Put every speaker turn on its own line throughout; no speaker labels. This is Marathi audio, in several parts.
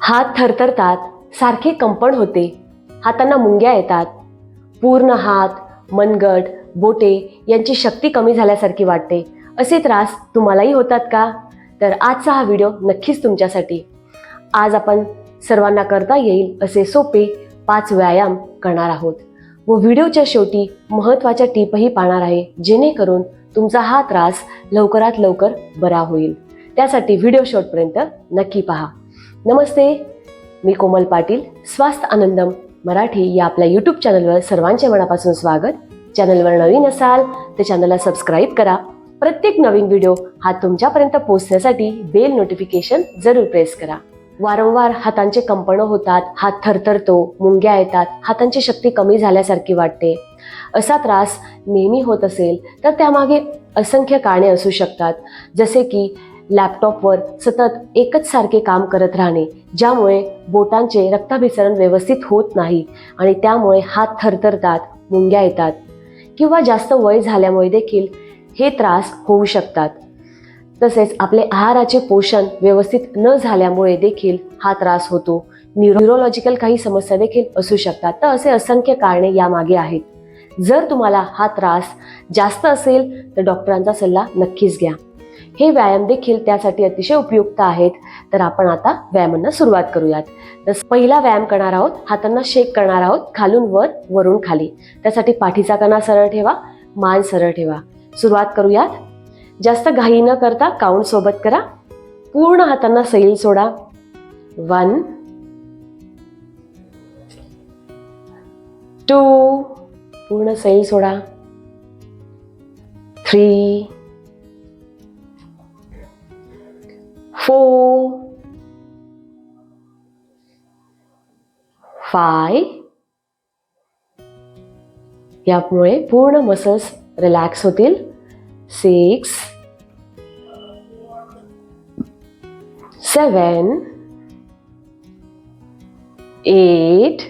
हात थरथरतात सारखे कंपन होते. हातांना मुंग्या येतात. पूर्ण हात मनगट बोटे यांची शक्ती कमी झाल्यासारखी वाटते. असे त्रास तुम्हालाही होतात का? तर आजचा हा व्हिडिओ नक्कीच तुमच्यासाठी. आज आपण सर्वांना करता येईल असे सोपे पाच व्यायाम करणार आहोत. व व्हिडिओच्या शेवटी महत्त्वाच्या टीपही पाहणार आहे जेणेकरून तुमचा हा त्रास लवकरात लवकर बरा होईल. त्यासाठी व्हिडिओ शेवटपर्यंत नक्की पहा. नमस्ते मी कोमल पाटील स्वास्थ्य आनंदम मराठी या आपल्या यूट्यूब चॅनलवर सर्वांचे मनापासून स्वागत. चॅनलवर नवीन असाल तर चॅनलला सबस्क्राईब करा. प्रत्येक नवीन व्हिडिओ हा तुमच्यापर्यंत पोहोचण्यासाठी बेल नोटिफिकेशन जरूर प्रेस करा. वारंवार हातांचे कंपनं होतात हात थरथरतो मुंग्या येतात हातांची शक्ती कमी झाल्यासारखी वाटते. असा त्रास नेहमी होत असेल तर त्यामागे असंख्य कारणे असू शकतात. जसे की लॅपटॉपवर सतत एकच सारखे काम करत राहणे ज्यामुळे बोटांचे रक्ताभिसरण व्यवस्थित होत नाही आणि त्यामुळे हात थरथरतात मुंग्या येतात किंवा जास्त वय झाल्यामुळे देखील हे त्रास होऊ शकतात. तसेच आपले आहाराचे पोषण व्यवस्थित न झाल्यामुळे देखील हा त्रास होतो. न्यूरोलॉजिकल काही समस्या देखील असू शकतात. तर असे असंख्य कारणे यामागे आहेत. जर तुम्हाला हा त्रास जास्त असेल तर डॉक्टरांचा सल्ला नक्कीच घ्या. हे व्यायाम देखील त्यासाठी अतिशय उपयुक्त आहेत. तर आपण आता व्यायामांना सुरुवात करूयात. तर पहिला व्यायाम करणार आहोत हातांना शेक करणार आहोत खालून वर वरून खाली. त्यासाठी पाठीचा कणा सरळ ठेवा मान सरळ ठेवा. सुरुवात करूयात. जास्त घाई न करता काउंट सोबत करा. पूर्ण हातांना सैल सोडा. वन टू पूर्ण सैल सोडा. थ्री फाय यामुळे पूर्ण मसल्स रिलॅक्स होतील. Six seven eight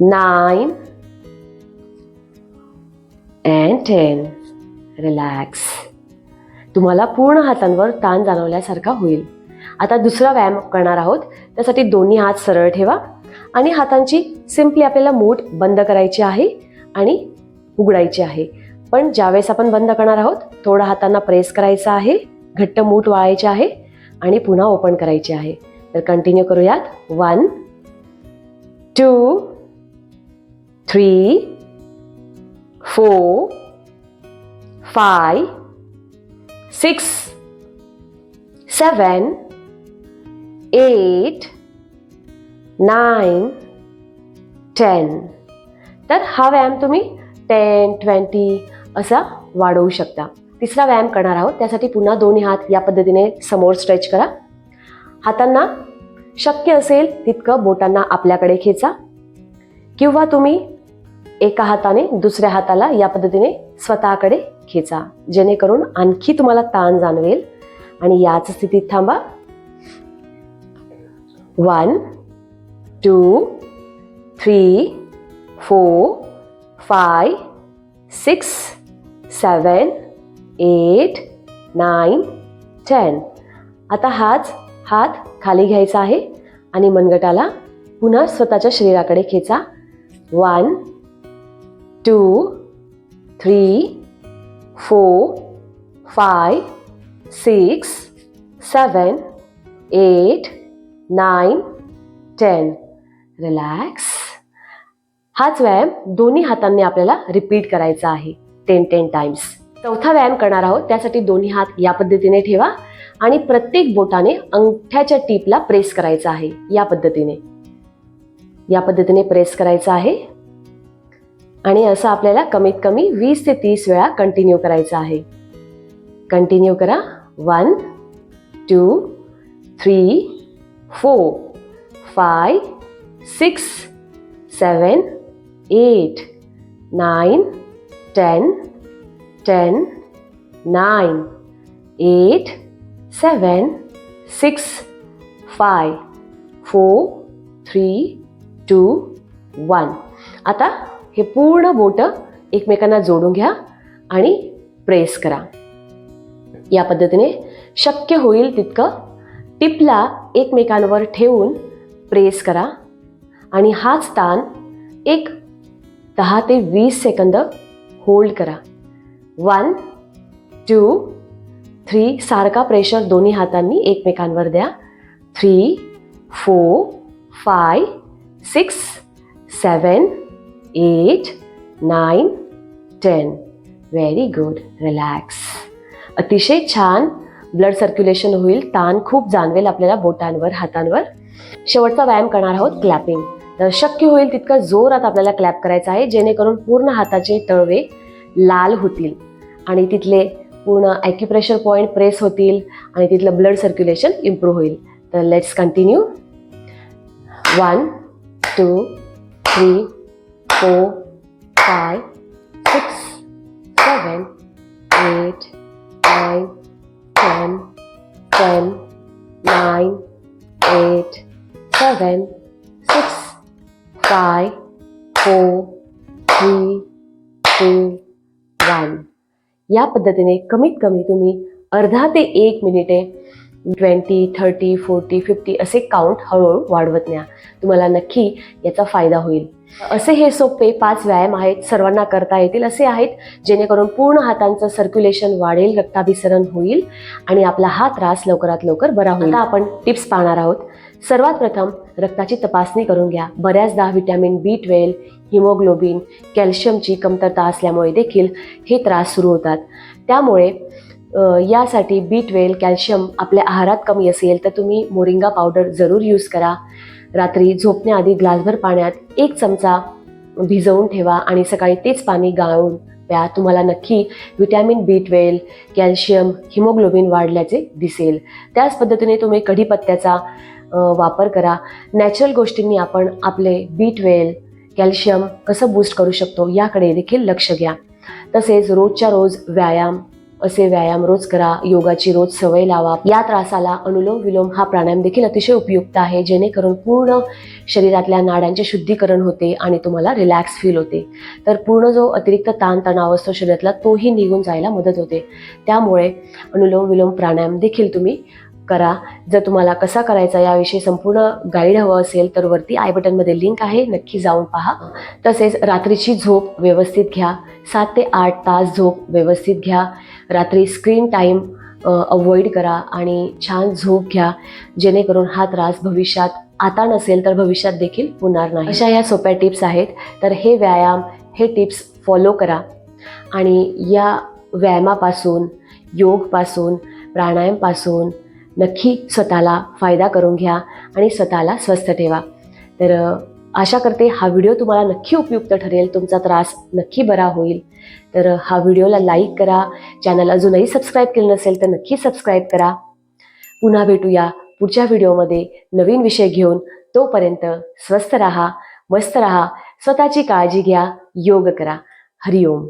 nine and ten relax तुम्हाला पूर्ण हातांवर ताण जाणवल्यासारखा होईल. आता दुसरा व्यायाम करणार आहोत. त्यासाठी दोन्ही हात सरळ ठेवा आणि हातांची सिम्पली आपल्याला मूठ बंद करायची आहे आणि उघडायची आहे. पण ज्यावेळेस आपण बंद करणार आहोत थोडा हातांना प्रेस करायचा आहे घट्ट मूठ वाळायचे आहे आणि पुन्हा ओपन करायचे आहे. तर कंटिन्यू करूयात. One two three four five six seven eight nine ten. तर हा व्यायाम तुम्ही टेन ट्वेंटी असा वाढवू शकता. तिसरा व्यायाम करणार आहोत त्यासाठी पुन्हा दोन्ही हात या पद्धतीने समोर स्ट्रेच करा. हातांना शक्य असेल तितकं बोटांना आपल्याकडे खेचा. किंवा तुम्ही एका हाताने दुसऱ्या हाताला या पद्धतीने स्वतःकडे खेचा. जेणेकरून आणखी तुम्हाला ताण जाणवेल. आणि याच स्थितीत थांबा. One two three four five six seven eight nine ten आता हाच हात खाली घ्यायचा आहे. आणि मनगटाला पुन्हा स्वतःच्या शरीराकडे खेचा. One two three four five six seven eight nine ten. Relax हाच व्यायाम दोन्ही हातांनी आपल्याला रिपीट करायचा आहे. टेन टेन टाइम्स चौथा व्यायाम करणार आहोत त्यासाठी दोन्ही हात या पद्धतीने ठेवा आणि प्रत्येक बोटाने अंगठ्याच्या टीपला प्रेस करायचा आहे. या पद्धतीने. या पद्धतीने प्रेस करायचा आहे. आणि असं आपल्याला कमीत कमी वीस ते तीस वेळा कंटिन्यू करायचं आहे. कंटिन्यू करा. One two three four five six seven eight nine ten ten nine eight seven six five four three two one आता हे पूर्ण बोटं एकमेकांना जोडून घ्या आणि प्रेस करा. या पद्धतीने शक्य होईल तितकं टिपला एकमेकांवर ठेवून प्रेस करा आणि हाच ताण एक दहा ते वीस सेकंद होल्ड करा. वन टू थ्री सारखा प्रेशर दोन्ही हातांनी एकमेकांवर द्या. Three four five six seven eight nine ten very good relax अतिशय छान ब्लड सर्क्युलेशन होईल. ताण खूप जाणवेल आपल्याला बोटांवर हातांवर. शेवटचा व्यायाम करणार आहोत. क्लॅपिंग तर शक्य होईल तितकं जोरात आपल्याला क्लॅप करायचा आहे जेणेकरून पूर्ण हाताचे तळवे लाल होतील. आणि तिथले पूर्ण ॲक्युप्रेशर पॉईंट प्रेस होतील आणि तिथलं ब्लड सर्क्युलेशन इम्प्रूव्ह होईल. तर let's continue one two three four five six seven eight nine ten ten nine eight seven six five four three two one या पद्धतीने कमीत कमी तुम्ही अर्धा ते एक मिनिटे ट्वेंटी थर्टी फोर्टी फिफ्टी असे काउंट हळूहळू वाढवत न्या. तुम्हाला नक्की याचा फायदा होईल. असे हे सोपे पाच व्यायाम आहेत सर्वांना करता येतील असे आहेत जेणेकरून पूर्ण हातांचं सर्क्युलेशन वाढेल रक्ताभिसरण होईल आणि आपला हा त्रास लवकरात लवकर बरा होईल. आता आपण टिप्स पाहणार आहोत. सर्वात प्रथम रक्ताची तपासणी करून घ्या. बऱ्याचदा व्हिटॅमिन बी ट्वेल्व हिमोग्लोबिन कॅल्शियमची कमतरता असल्यामुळे देखील हे त्रास सुरू होतात. त्यामुळे यासाठी बी ट्वेल कॅल्शियम आपल्या आहारात कमी असेल तर तुम्ही मोरिंगा पावडर जरूर यूज करा. रात्री झोपण्याआधी ग्लासभर पाण्यात एक चमचा भिजवून ठेवा आणि सकाळी तेच पाणी गाळून प्या. तुम्हाला नक्की vitamin B twelve calcium haemoglobin वाढल्याचे दिसेल. त्याच पद्धतीने तुम्ही कढीपत्त्याचा वापर करा. नॅचरल गोष्टींनी आपण आपले बी ट्वेल्व कॅल्शियम कसं बूस्ट करू शकतो याकडे देखील लक्ष घ्या. तसेच रोजच्या रोज व्यायाम असे व्यायाम रोज करा योगाची रोज सवय लावा. या त्रासाला अनुलोम विलोम हा प्राणायाम देखील अतिशय उपयुक्त आहे जेणेकरून पूर्ण शरीरातल्या नाड्यांचे शुद्धीकरण होते आणि तुम्हाला रिलॅक्स फील होते. तर पूर्ण जो अतिरिक्त ताणतणाव असतो शरीरातला तोही निघून जायला मदत होते. त्यामुळे अनुलोम विलोम प्राणायाम देखील तुम्ही करा. जर तुम्हाला कसा करायचा याविषयी संपूर्ण गाईड हवं असेल तर वरती आय बटनमध्ये लिंक आहे. नक्की जाऊन पहा. तसेच रात्रीची झोप व्यवस्थित घ्या. सात ते आठ तास झोप व्यवस्थित घ्या. रात्री स्क्रीन टाईम अवॉइड करा आणि छान झोप घ्या. जेणेकरून हा त्रास भविष्यात आता नसेल तर भविष्यात देखील होणार नाही. अशा ह्या सोप्या टिप्स आहेत. तर हे व्यायाम हे टिप्स फॉलो करा. आणि या व्यायामापासून योगपासून प्राणायामपासून नक्की स्वतःला फायदा करून घ्या आणि स्वतःला स्वस्थ ठेवा. तर आशा करते हा व्हिडिओ तुम्हाला नक्की उपयुक्त ठरेल तुमचा त्रास नक्की बरा होईल. तर हा व्हिडिओला लाईक करा चॅनल अजूनही सबस्क्राईब केलं नसेल तर नक्की सबस्क्राईब करा. पुन्हा भेटूया पुढच्या व्हिडिओमध्ये नवीन विषय घेऊन. तोपर्यंत स्वस्थ राहा मस्त राहा स्वतःची काळजी घ्या योग करा. हरिओम.